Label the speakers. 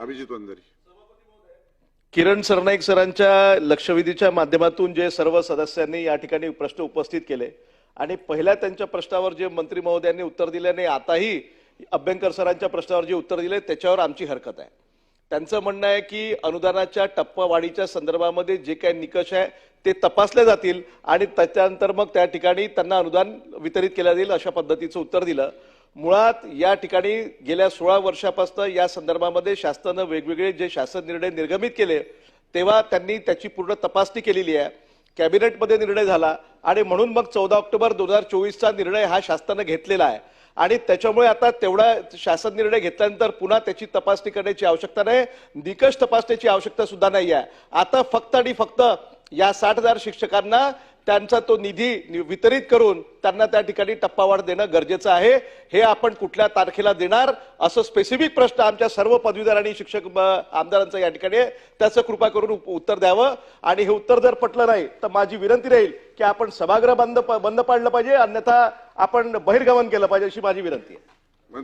Speaker 1: अभिजित वंदरी.
Speaker 2: किरण सरनाईक सरांच्या लक्षवेधीच्या माध्यमातून जे सर्व सदस्यांनी या ठिकाणी प्रश्न उपस्थित केले आणि पहिल्या त्यांच्या प्रश्नावर जे मंत्री महोदयांनी उत्तर दिले आणि आताही अभ्यंकर सरांच्या प्रश्नावर जे उत्तर दिले त्याच्यावर आमची हरकत आहे. त्यांचं म्हणणं आहे की अनुदानाच्या टप्पावाढीच्या संदर्भामध्ये जे काही निकष आहे ते तपासले जातील आणि त्याच्यानंतर मग त्या ठिकाणी त्यांना अनुदान वितरित केलं जाईल अशा पद्धतीचं उत्तर दिलं. मुळात या ठिकाणी गेल्या सोळा वर्षापासून या संदर्भामध्ये शासनानं वेगवेगळे जे शासन निर्णय निर्गमित केले तेव्हा त्यांनी त्याची पूर्ण तपासणी केलेली आहे. कॅबिनेटमध्ये निर्णय झाला आणि म्हणून मग चौदा ऑक्टोबर दोन हजार चोवीसचा निर्णय हा शासनानं घेतलेला आहे. आणि त्याच्यामुळे आता तेवढा शासन निर्णय घेतल्यानंतर पुन्हा त्याची तपासणी करण्याची आवश्यकता नाही निकष तपासण्याची आवश्यकता सुद्धा नाही आहे आता फक्त आणि फक्त या साठ हजार शिक्षकांना त्यांचा तो निधी वितरित करून त्यांना त्या ठिकाणी टप्पावाढ देणं गरजेचं आहे. हे आपण कुठल्या तारखेला देणार? असं स्पेसिफिक प्रश्न आमच्या सर्व पदवीधर आणि शिक्षक आमदारांचं आमदारांचा या ठिकाणी आहे. त्याचं कृपा करून उत्तर द्यावं. आणि हे उत्तर जर पटलं नाही तर माझी विनंती राहील की आपण सभागृह बंद बंद पाडलं पाहिजे. अन्यथा आपण बहिर्गमन केलं पाहिजे अशी माझी विनंती आहे.